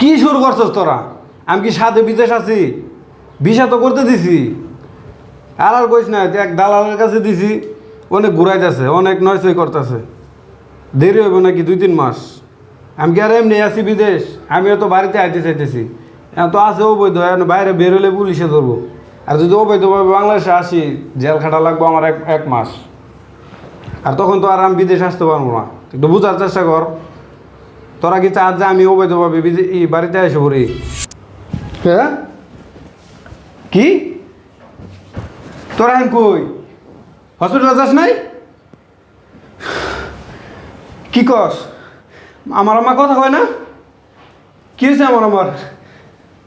কি শুরু করছস তোরা? আমি কি সাথে বিদেশ আছি? ভিসা তো করতে দিছি। আর আর কইস না এক দালালের কাছে দিছি। অনেক ঘুরাইতেছে, অনেক নয়সই করতেছে। দেরি হইব নাকি দুই তিন মাস? আমি কি আর এমনি আছি বিদেশ? আমিও তো বাড়িতে আইতে চাইতেছি। তো আছে অবৈধ বাইরে বেরোলে পুলিশে ধরবো। আর যদি অবৈধভাবে বাংলাদেশে আসি, জেল খাটা লাগবো আমার এক এক মাস। আর তখন তো আর আমি বিদেশ আসতে পারব না। একটু বোঝার চেষ্টা কর। তোরা কি চাস যে আমি অবৈধভাবে এই বাড়িতে এসে পড়ি? হ্যাঁ? কি? তোরা এখন কই? হসপিটালে যাস নাই? কি কস? আমার আমার কথা কয় না? কি হয়েছে আমার আমার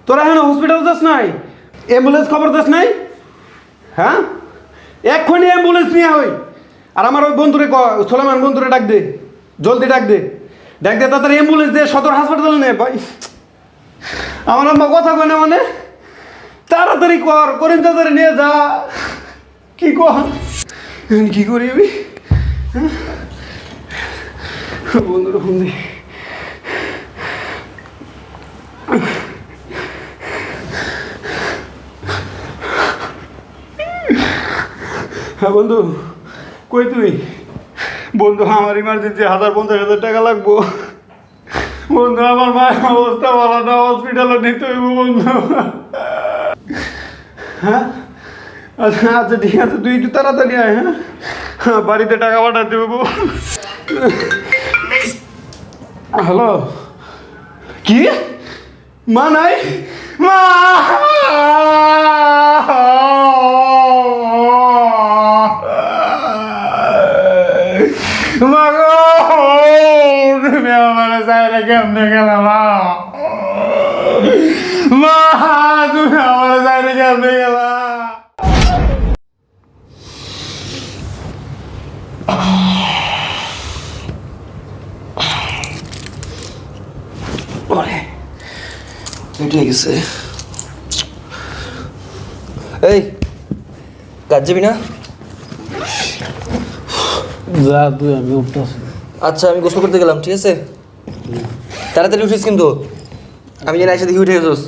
তোরা এখন হসপিটাল যাস নাই? অ্যাম্বুলেন্স খবর দাস নাই? হ্যাঁ? এক্ষুনি অ্যাম্বুলেন্স নিয়ে হই আর আমার ওই বন্ধুরে ক- সোলেমান বন্ধুরে ডাক দে। জলদি ডাক দে। ডাক দে তাড়াতাড়ি অ্যাম্বুলেন্স দে সদর হাসপাতালে নে ভাই। আমার আম্মা কথা কয় মানে? তাড়াতাড়ি কর, করিম তাড়াতাড়ি নিয়ে যা। কি কর? কি করি আমি? হ্যাঁ? বন্ধুরা, ফোন হ্যাঁ বন্ধু, কই তুই? বন্ধু আমার ইমার্জেন্সি হাজার পঞ্চাশ হাজার টাকা লাগবো। বন্ধু আমার মায়ের অবস্থা ভালো না হসপিটালে নিতে হইব বন্ধু। হ্যাঁ? আচ্ছা আচ্ছা ঠিক আছে তুই একটু তাড়াতাড়ি আয় হ্যাঁ হ্যাঁ, বাড়িতে টাকা পাঠাতে হইব। হ্যালো? কি? মা নাই? মা গো তুমি আমার কেমনে গেলা মা? মা তুমি আমার কেমনে গেলা? গেছে। এই কাজ যাবি না? যা তুই আমি উঠতেছি আচ্ছা আমি গোসল করতে গেলাম ঠিক আছে? তাড়াতাড়ি উঠিস কিন্তু আমি যেন এসে দেখি উঠে গেছোস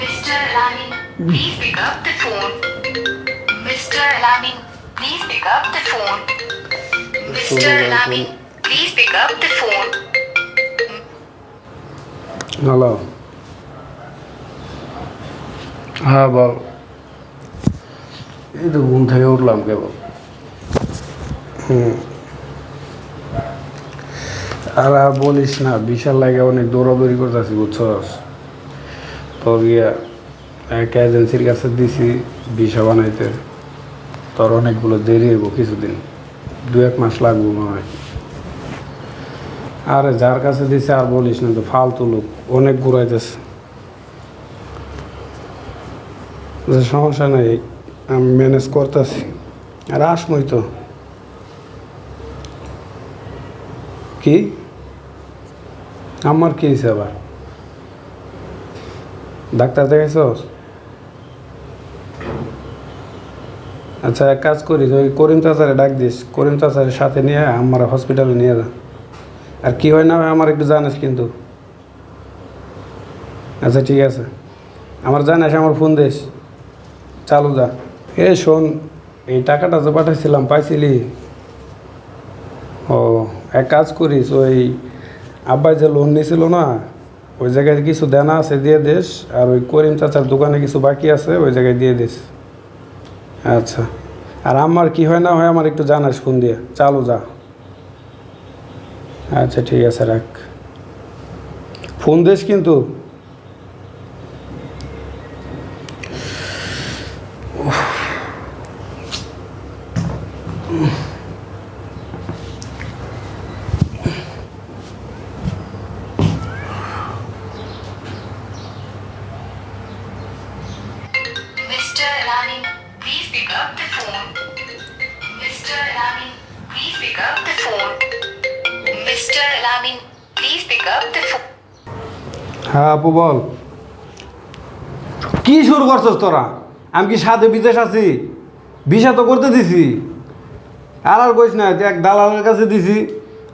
Mr. Alamin, please pick up the phone. Mr. Alamin, please pick up the phone. Mr. Alamin, please pick up the phone. Hello হ্যাঁ বল এই তো ঘুম থেকে উঠলাম কেবল আর আর বলিস না, বিশাল লাগে অনেক দৌড়াদৌড়ি করতেছি, বুঝছস? তোর গিয়া এক এজেন্সির কাছে দিছি ভিসা বানাইতে। তোর অনেকগুলো দেরি হইব কিছুদিন, দু এক মাস লাগবো মনে হয়। আরে যার কাছে দিছে আর বলিস না, তো ফালতু লোক, অনেক ঘুরাইতেছে। যে সমস্যা নেই, আমি ম্যানেজ করতেছি। আর আসমই তো। কি? আমার কি হয়েছে আবার? ডাক্তার দেখাইছস? আচ্ছা এক কাজ করিস, ওই করিম চাচারে ডাক দিস। করিম চাচারের সাথে নিয়ে আমার হসপিটালে নিয়ে যা। আর কি হয় না হয় আমার একটু জানিস কিন্তু। আচ্ছা ঠিক আছে। আমার জানিস, আমার ফোন দিস। চালু যা। এ শোন, এই টাকাটা যে পাঠাইছিলাম, পাইছিলি? ও এক কাজ করিস, ওই আব্বাই যে লোন নিয়েছিল না, ওই জায়গায় কিছু দেনা আছে দিয়ে দিস, আর ওই করিম চাচার দোকানে কিছু বাকি আছে, ওই জায়গায় দিয়ে দিস। আচ্ছা। আর আমার কি হয় না হয় আমার একটু জানাস কোন দিয়ে। চালু যা। আচ্ছা ঠিক আছে, রাখ। ফোন দিস কিন্তু। Up the phone. Mr. Please pick up the phone. হ্যাঁ আপু, বল। কি শুরু করছস তোরা? আমি কি সাথে বিদেশ আছি? ভিসা তো করতে দিছি। আর আর কইস না এক দালালের কাছে দিছি।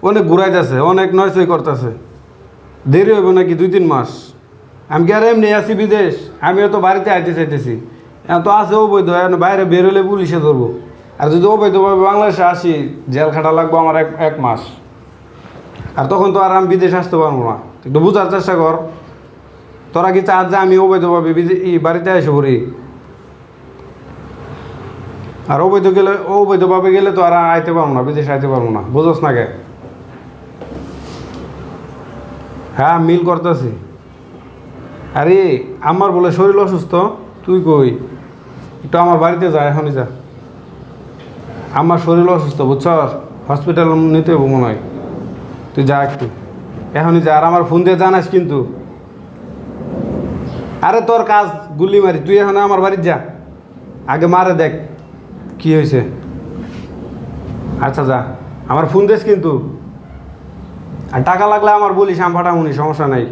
অনেক ঘুরাইতেছে, অনেক নয়সই করতেছে। দেরি হইব নাকি দুই তিন মাস? আমি কি আর এমনি আছি বিদেশ? আমিও তো বাড়িতে আইতে চাইতেছি। তো আছে অবৈধ বাইরে বের হলে পুলিশে ধরবো। আর যদি অবৈধভাবে বাংলাদেশে আসি জেল খাটা লাগবো আমার এক এক মাস। আর তখন তো আর আমি বিদেশ আসতে পারব না। একটু বোঝার চেষ্টা কর। তোরা কি চাস যে আমি অবৈধভাবে বাড়িতে এসে পড়ি? আর অবৈধ গেলে অবৈধভাবে গেলে তো আর আইতে পারব না, বিদেশে আইতে পারব না। বুঝোস না কে? হ্যাঁ মিল করতেছি। আরে, আমার বলে শরীর অসুস্থ, তুই কই? একটু আমার বাড়িতে যা, এখনই যা। আমার শরীর অসুস্থ, বুঝছ? হসপিটাল নিতে হব মনে হয়। তুই যা একটু। এখনই যা, আর আমার ফোন দিয়ে জানাস কিন্তু। আরে তোর কাজ গুলি মারি, তুই এখন আমার বাড়ির যা। আগে মারে দেখ, কি হয়েছে আচ্ছা যা, আমার ফোন দিস কিন্তু। আর টাকা লাগলে আমার বলিস, আম ফাটামুনি, সমস্যা নাই।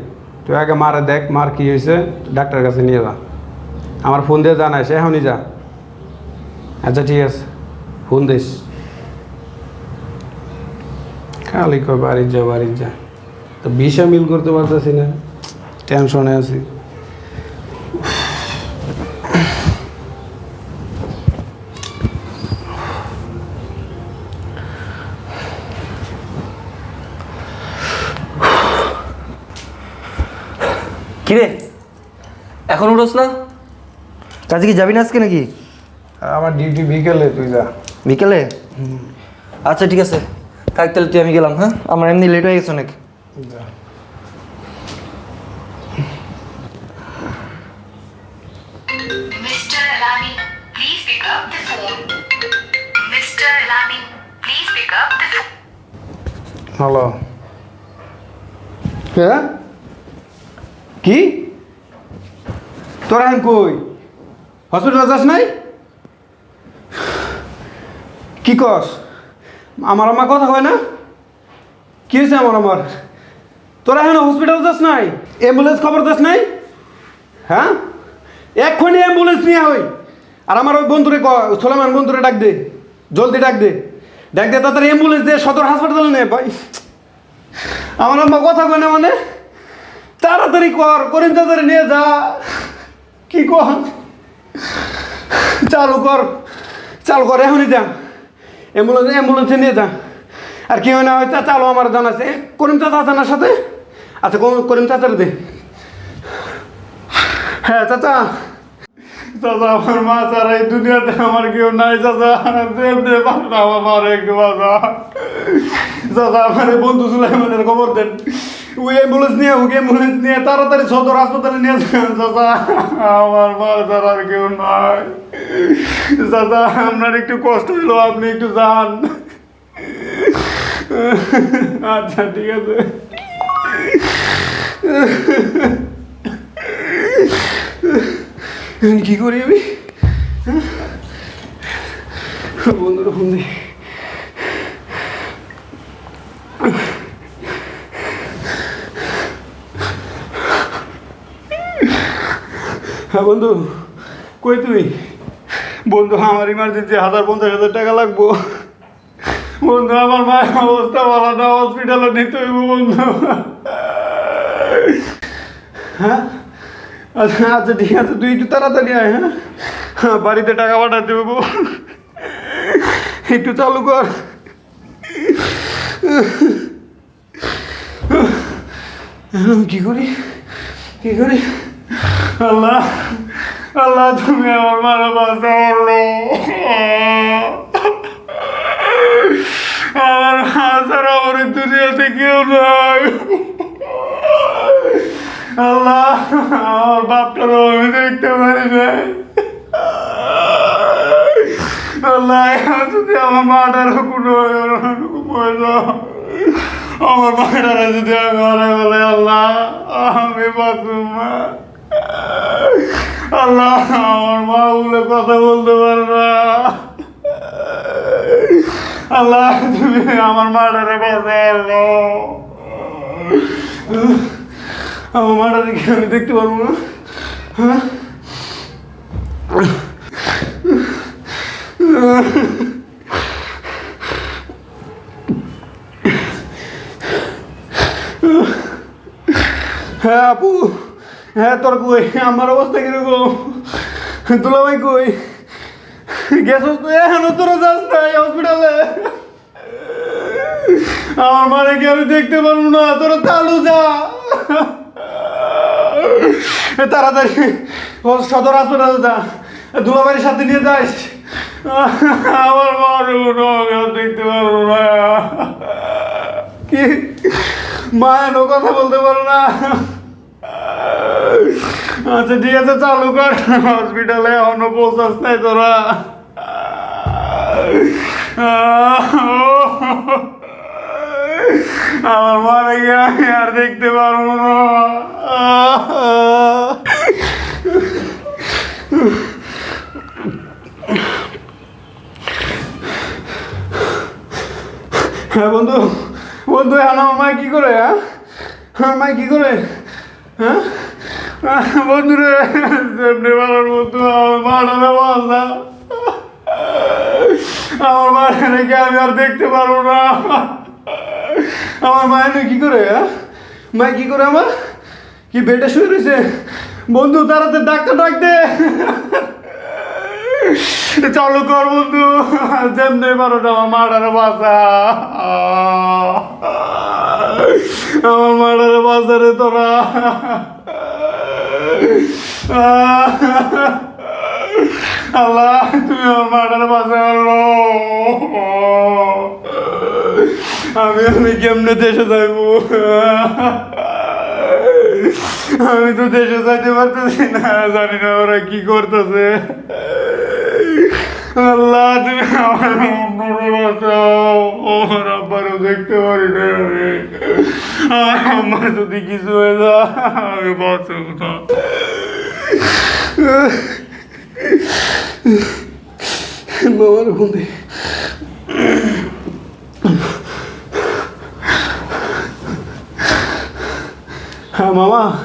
তুই আগে মারে দেখ, মার কি হয়েছে ডাক্তারের কাছে নিয়ে যা। আমার ফোন দিয়ে জানাইস এখনই যা। আচ্ছা ঠিক আছে। ফোন দিস খালি কয় বাড়ির যা বাড়ির যা। তো বিষা মিল করতে পারতেছি না। টেনশনে আছি। কিরে? এখন উঠোস না? কাজে কি যাবি না আজকে নাকি? আমার ডিউটি বিকেলে তুই যা। বিকেলে? আচ্ছা ঠিক আছে। থাক তাহলে তুই আমি গেলাম হ্যাঁ? আমার এমনি লেট হয়ে গেছে অনেক. হ্যালো হ্যাঁ কি? তোরা কই? হসপিটাল যাস নাই? কি কস? আমার আম্মা কথা কয় না? কি হয়েছে আমার আমার তোরা এখন হসপিটাল যাস নাই? অ্যাম্বুলেন্স খবর দাস নাই? হ্যাঁ? এক্ষুনি অ্যাম্বুলেন্স নিয়ে হই আর আমার ওই বন্ধুরে সোলেমান বন্ধুরে ডাক দে। জলদি ডাক দে। ডাক দে তাড়াতাড়ি অ্যাম্বুলেন্স দে সদর হাসপাতালে নে, ভাই। আমার আম্মা কথা কয় না মানে? তাড়াতাড়ি কর, করিম তাড়াতাড়ি নিয়ে যা। কি কর? চালু কর চালু কর, এখনই যা। অ্যাম্বুলেন্স, অ্যাম্বুলেন্সে নিয়ে যা। আর কি হয় না হয় চাচা আলো আমার জানাছে করিম চাচা আছে না সাথে? আচ্ছা করিম- চাচার দে। হ্যাঁ চাচা। চাচা, আমার মা ছাড়া এই দুনিয়াতে আমার কেউ নাই, চাচা। আমার একটু চাচা, আমার বন্ধু সুলাইমানের খবর দেন। ওই অ্যাম্বুলেন্স নিয়ে ওকে অ্যাম্বুলেন্স নিয়ে তাড়াতাড়ি সদর হাসপাতালে নিয়ে যান, চাচা। আমার মা ছাড়া আর কেউ নাই। চাচা, আপনার একটু কষ্ট হলো, আপনি একটু যান। আচ্ছা ঠিক আছে। কি করি আমি? হ্যাঁ? বন্ধুরা, ফোন দিই হ্যাঁ বন্ধু, কই তুই? বন্ধু, আমার ইমার্জেন্সি হাজার পঞ্চাশ হাজার টাকা লাগবো। বন্ধু, আমার মায়ের অবস্থা ভালো না হসপিটালে নিতে হইব, বন্ধু। হ্যাঁ? আচ্ছা আচ্ছা ঠিক আছে, তুই একটু তাড়াতাড়ি আয় হ্যাঁ? হ্যাঁ বাড়িতে টাকা পাঠাতে দেবো একটু চালু কর। কি করি? কি করি? আল্লাহ আল্লাহ, তুমি আমার মারা বাঁচাও আমার হাজার আমার দুনিয়াতে কেউ নাই। আল্লাহ, আমার বাপটারও আমি দেখতে পারি নাই আল্লাহ যদি আমার মাটার কোনো আমার মাটারা যদি আমি আল্লাহ, আমি না। আল্লাহ, আমার মা বলে কথা বলতে পারে না। আল্লাহ, তুমি আমার মাটারে বেঁচে এলো আমার মাটারে কি আমি দেখতে পারব না? হ্যাঁ হ্যাঁ আপু। হ্যাঁ তোর কই? আমার অবস্থা কীরকম? দুলা ভাই কই? গেছস তো এখনও তোরা যাস নাই হসপিটালে আমার মারে কি আমি দেখতে পারব না? তোরা চালু যা। তাড়াতাড়ি। সদর হাসপাতালে যা। দুলাবাড়ির সাথে নিয়ে যাস। আমার মারে কোনো দেখতে পারব না। কি? মায়ের কথা বলতে পারো না। আচ্ছা ঠিক আছে, চালু কর। হসপিটালে এখনও পৌঁছাস নাই তোরা। আমার মারা গিয়ে আমি আর দেখতে পারব না। হ্যাঁ বন্ধু। বন্ধু এখন আমার মায় কি করে হ্যাঁ? আমার মায় কি করে হ্যাঁ? বন্ধু রে সেমনি মারার আমার মাটা বাসা আমার মায়ের রেখে আমি আর দেখতে পারব না। আমার মায়ের কি করে মায় কি করে আমার? কি বেডে শুয়ে রয়েছে? বন্ধু, তাড়াতাড়ি ডাক্তার ডাকতে। চালু কর বন্ধু, যেমনি না আমার মাটার বাসা আমার মাটার বাসা রে তোরা। আল্লাহ, তুমি মাটার আল্লাহ আমি আমি কেমনে দেশে যাইব? আমি তো দেশে যাইতে পারতেছি না, জানি না ওরা কি করতেছে। আল্লাহ আমার দেখতে পারি না আমি। যদি কিছু হয়ে হ্যাঁ মামা।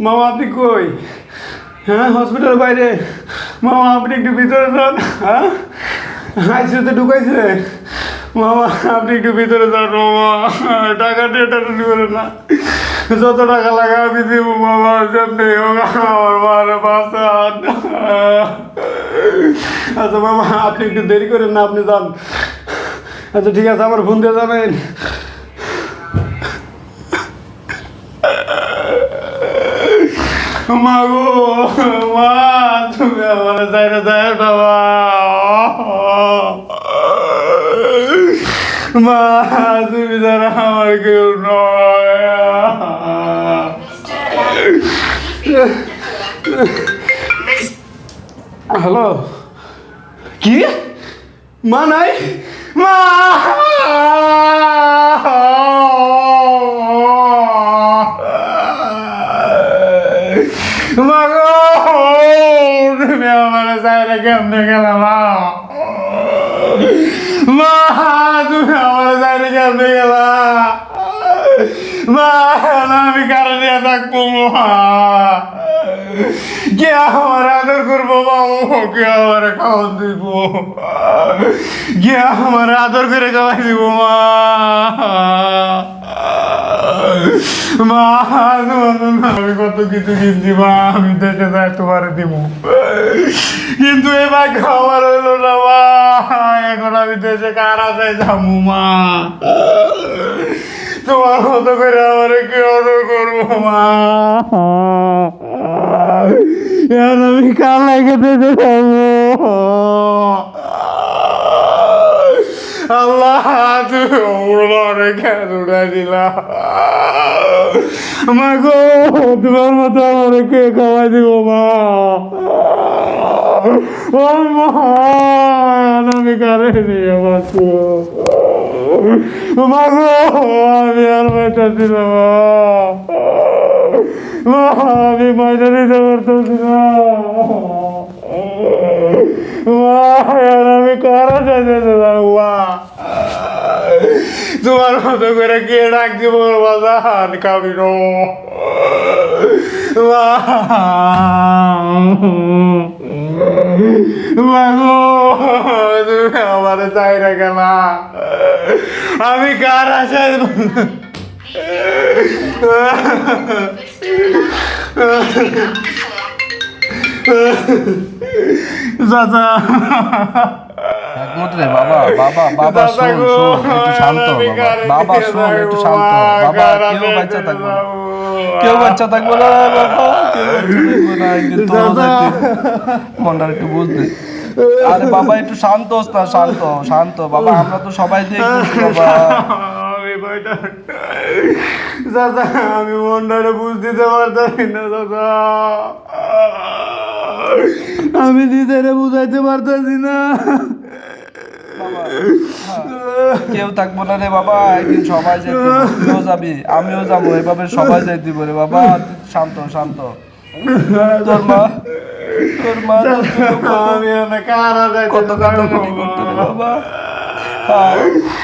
মামা, আপনি কই? হ্যাঁ হসপিটাল বাইরে। মামা, আপনি একটু ভিতরে যান হ্যাঁ? আইসিউতে ঢুকাইছে মামা, আপনি একটু ভিতরে যান, মামা। টাকা টেটা নেবেন না। যত টাকা লাগে আমি দিব, মামা, যেমনি আমার মারে বাঁচান আচ্ছা মামা, আপনি একটু দেরি করেন না, আপনি যান। আচ্ছা ঠিক আছে, আমার ফোন দিয়ে যাবেন। মা গো মা, তুমি আমার যাইরে যাই বাবা। মা, তুমি যারা আমার কেউ নয়। হ্যালো, কি? মা নাই? মা! সাইরে কেমনে গেলাম মা, তুমি আমার সাইরে কেমনে গেলা মা আমি কারণ নিয়ে থাকব, মা। কে আমার আদর করব, বাবু? কে আমার খাওয়ান দিব কে আমার আদর করে খাওয়াই দিব, মা? মা আমি কত কিছু কিনছি, মা, আমি দিব কিন্তু এবার খাবার না, মা, এখন আমি দেশে কারা যাই যাব, মা। তোমার মতো করে আমার কি অর্ডার করব, মা? এখন আমি কার লাগে দিতে যাব আল্লাহ। ওড়ে কেন উড়াই দিলা মা গো, তোমার মতো আমার কে খাওয়াই দিব, মা? ও মা আমি কারে নিয়ে বাঁচবো? মা গো, আমি আর বেটা ছিল মা। আমি মাইনে নিতে পারতেছি না। মা আমি কারা যাইতে মা তোমার মতো করে কে ডাক দিব বাজান? কাবিন। মাগো তুমি আমার চাইরা গেলা আমি কার আশায়? চাচা একমত রে বাবা বাবা বাবা শোন শোন একটু শান্ত বাবা। বাবা শোন একটু শান্ত বাবা কেউ বাচ্চা থাকব না। কেউ বাচ্চা থাকব না বাবা কেউ না একদিন মনটা একটু বুঝতে আরে বাবা একটু শান্ত না শান্ত শান্ত। বাবা আমরা তো সবাই দেখতেছি বাবা। আমি মনটারে বুঝ দিতে পারতাছি না চাচা আমি নিজেরে বুঝাইতে পারতাছি না। কেউ থাকব না রে বাবা একদিন সবাই যাই তুইও যাবি আমিও যাব এভাবে সবাই যাই দিব রে বাবা। শান্ত শান্ত। তোর মা তোর মা কত কত করতে রে বাবা।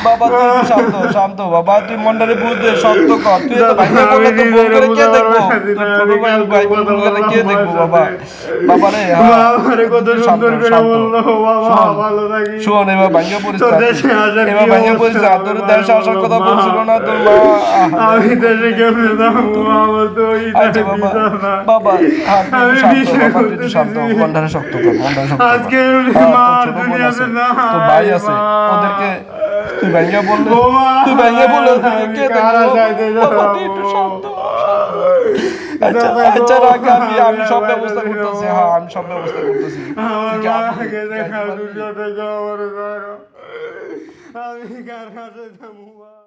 বাবা তুই শান্ত শান্ত বাবা তুই মন্ডলে বুঝতে শক্ত কর। তুই তো তো ফোন করে কে দেখব? তোর ভাই কে দেখব বাবা? বাবা রে হ্যাঁ, আমারে কত সুন্দর করে বলল বাবা ভালো থাকি। শোন এবার তোর দেশে আসার এবার তোর দেশে আসার কথা বলছিল না তোর মা। আমি দেশে কেমনে যাব? আমার তো ওই আচ্ছা বাবা। বাবা হ্যাঁ একটু শান্ত বাবা মনটারে শক্ত কর মনটারে শক্ত আজকে হ্যাঁ, মা দুনিয়াতে নাই, তোর ভাই আছে। ওদেরকে তুই ভেঙে বললে তুই ভেঙে বললে কে একটু শান্ত। আচ্ছা আচ্ছা রাখ আমি আমি সব ব্যবস্থা করতেছি হ্যাঁ আমি সব ব্যবস্থা করতেছি। কার কাছে যাব?